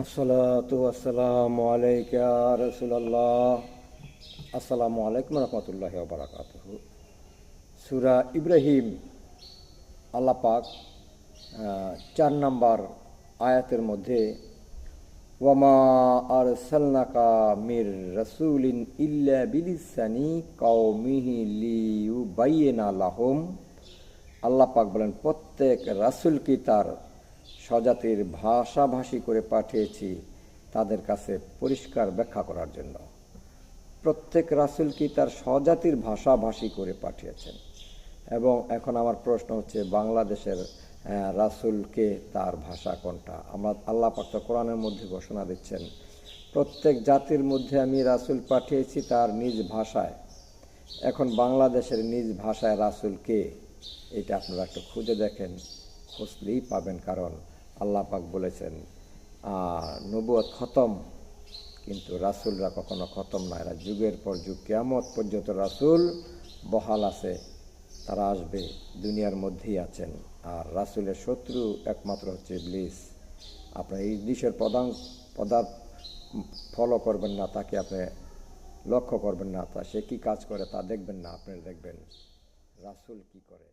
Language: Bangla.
আসসালামু আলাইকুম সুরা ইব্রাহিম আল্লাপাক চার নম্বর আয়াতের মধ্যে, ওয়ামা আর সালনাকা মির রসুলিন ইল্লা বিলিসানি কৌমিহি লিউ বাইয়েনা লাহম। আল্লাহ পাক বলেন, প্রত্যেক রাসুলকে তার স্বজাতির ভাষাভাষী করে পাঠিয়েছি তাদের কাছে পরিষ্কার ব্যাখ্যা করার জন্য। প্রত্যেক রাসুলকে তার স্বজাতির ভাষাভাষী করে পাঠিয়েছেন? এবং এখন আমার প্রশ্ন হচ্ছে, বাংলাদেশের রাসূলকে তার ভাষা কোনটা? আমরা আল্লাহ পাক তো কোরআনের মধ্যে ঘোষণা দিচ্ছেন, প্রত্যেক জাতির মধ্যে আমি রাসুল পাঠিয়েছি তার নিজ ভাষায়। এখন বাংলাদেশের নিজ ভাষায় রাসূল কে? এটা আপনারা একটু খুঁজে দেখেন। খুঁজলেই পাবেন কারণ আল্লাহ পাক বলেছেন আহ, নবুয়ত খতম। কিন্তু রাসূলরা কখনো খতম না এরা যুগের পর যুগ কেয়ামত পর্যন্ত রাসূল বহাল আছে তারা আসবে দুনিয়ার মধ্যেই আছেন। আর রাসূলের শত্রু একমাত্র হচ্ছে ইবলিস। আপনার এই দেশের প্রধান পদার্থ ফলো করবেন না তাকে আপনি লক্ষ্য করবেন না তা সে কী কাজ করে তা দেখবেন না আপনি দেখবেন রাসূল কি করে।